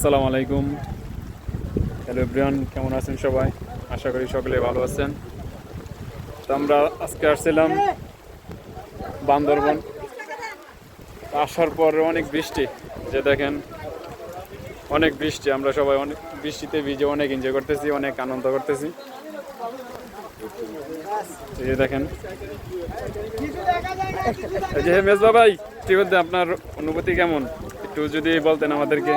আসসালামু আলাইকুম। Hello Brian কেমন আছেন সবাই? আশা করি সকলে ভালো আছেন। তো আমরা আজকে আসছিলাম বান্দরবন। আসার পর অনেক বৃষ্টি, যে দেখেন, অনেক বৃষ্টি, আমরা সবাই অনেক বৃষ্টিতে ভিজে অনেক এনজয় করতেছি, অনেক আনন্দ করতেছি। যে দেখেন, এই যে মেজবা ভাই ঠিক আছে আপনার অনুভূতি কেমন? একটু যদি বলতেন আমাদেরকে।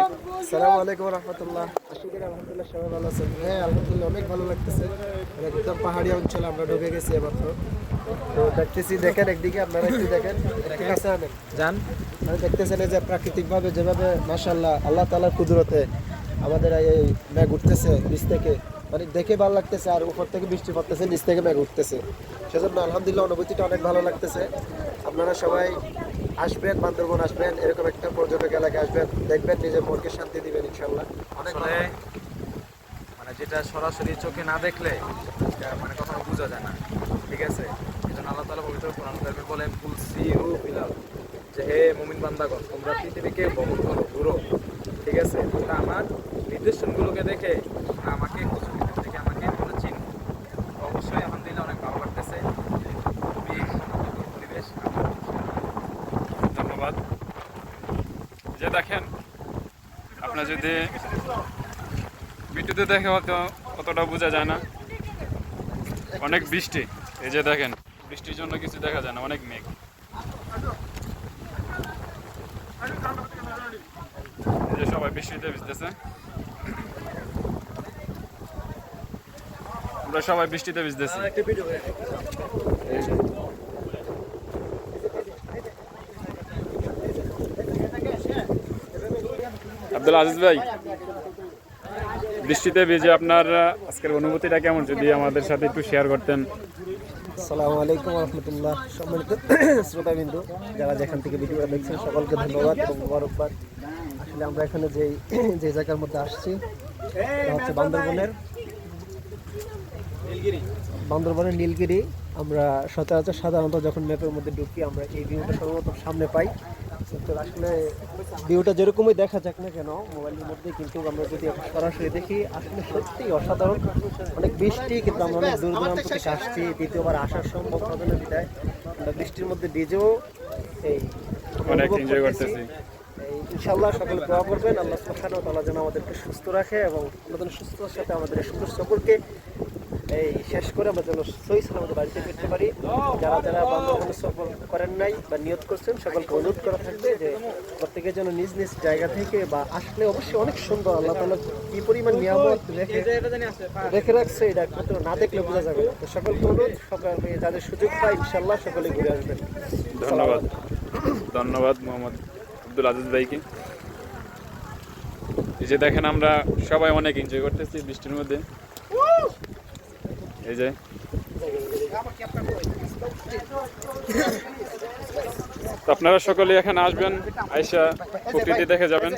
সালামু আলাইকুম রহমতুল্লাহ। আশা করি আলহামদুলিল্লাহ সবাই ভালো আছেন। হ্যাঁ আলহামদুলিল্লাহ অনেক ভালো লাগতেছে। একদম পাহাড়ি অঞ্চলে আমরা ঢুকে গেছি এবার তো দেখতেছি দেখেন একদিকে আপনারা একটু দেখেন। একটু কাছে আনেন। যান। মানে দেখতেছেন এই যে প্রাকৃতিকভাবে যেভাবে মাসাল্লাহ আল্লাহ তালার কুদরতে আমাদের এই মেঘ উঠতেছে বীজ থেকে। মানে দেখে ভালো লাগতেছে আর উপর থেকে বৃষ্টি পড়তেছে নিচ থেকে মেঘ উঠতেছে। সেজন্য আলহামদুলিল্লাহ অনুভূতিটা অনেক ভালো লাগতেছে। আপনারা সবাই আসবেন বান্দরবন আসবেন এরকম একটা পর্যটক এলাকায় আসবেন দেখবেন নিজের মনকে শান্তি দিবেন ইনশাল্লাহ অনেক মানে যেটা সরাসরি চোখে না দেখলে মানে কখনো বোঝা যায় না। ঠিক আছে? এই জন্য আল্লাহ তালা পবিত্র কোরআন কারিমে বলেন কুল সিরু ফিলাল যে হে মুমিন বান্দাগণ তোমরা পৃথিবীকে ভ্রমণ করো ঘুরো ঠিক আছে? তোমরা আমার নির্দেশনগুলোকে দেখে আমাকে খুঁজো দেখে আমাকে তোমরা চিন অবশ্যই আলহামদুলিল্লাহ অনেক ভালো লাগতেছে খুবই মনোমুগ্ধকর পরিবেশ ধন্যবাদ। যে দেখেন, আপনার যদি ভিডিওতে দেখে হয়তো অতটা বোঝা যায় না। অনেক বৃষ্টি। এই যে দেখেন, বৃষ্টির জন্য কিছু দেখা যায় না, অনেক মেঘ। যে সবাই বৃষ্টিতে ভিজতেছে। আমরা সবাই বৃষ্টিতে ভিজতেছি। আব্দুল আজিজ ভাই, বৃষ্টিতে ভিজে আপনার আজকের অনুভূতিটা কেমন? যদি আমাদের সাথে একটু শেয়ার করতেন। আসসালামু আলাইকুম রহমতুল্লাহ। সম্মানিত শ্রোতাবিন্দু, যারা যেখান থেকে ভিডিওটা দেখছেন, সকলকে ধন্যবাদ এবং মুবারকবাদ। আসলে আমরা এখানে যে যে জায়গার মধ্যে আসছি হচ্ছে বান্দরবনের। বান্দরবনের নীলগিরি আমরা সচরাচর সাধারণত যখন ম্যাপের মধ্যে ঢুকি আমরা এই ভিউটা সর্বপ্রথম সামনে পাই। তো আসলে ভিউটা যেরকমই দেখা যাক না কেন মোবাইলের মধ্যে কিন্তু আমরা যদি সরাসরি দেখি আসলে সত্যি অসাধারণ। অনেক বৃষ্টি কিন্তু আমরা অনেক দূর দূরান্ত থেকে আসছি। দ্বিতীয়বার আসার সম্ভব হবে না বিদায় আমরা বৃষ্টির মধ্যে ভিজেও এই অনেক এনজয় করতেছি। করতেছি। ইনশাল্লাহ সকলে দোয়া করবেন। আল্লাহ সুবহানাহু ওয়া তাআলা যেন আমাদেরকে সুস্থ রাখে এবং নতুন সুস্থতার সাথে আমাদের এই সুন্দর সফরকে এই শেষ করে আমরা যেন সহি সালামতে বাড়িতে ফিরতে পারি। যারা যারা বান্ধবনে সফর করেন নাই বা নিয়ত করছেন, সকলকে অনুরোধ করা থাকবে যে প্রত্যেকে যেন নিজ নিজ জায়গা থেকে বা আসলে অবশ্যই অনেক সুন্দর আল্লাহ তাআলা কি পরিমাণ নিয়ামত রেখে রেখে রাখছে, এটা একমাত্র না দেখলে বোঝা যাবে। তো সকলকে অনুরোধ, সকলে যাদের সুযোগ পায় ইনশাল্লাহ সকলে ঘুরে আসবেন। ধন্যবাদ। ধন্যবাদ মোহাম্মদ আব্দুল আজিজ ভাইকে। যে দেখেন, আমরা সবাই অনেক এনজয় করতেছি বৃষ্টির মধ্যে। এই যে। আপনারা সকলে এখানে আসবেন আইসা প্রকৃতি দেখে যাবেন।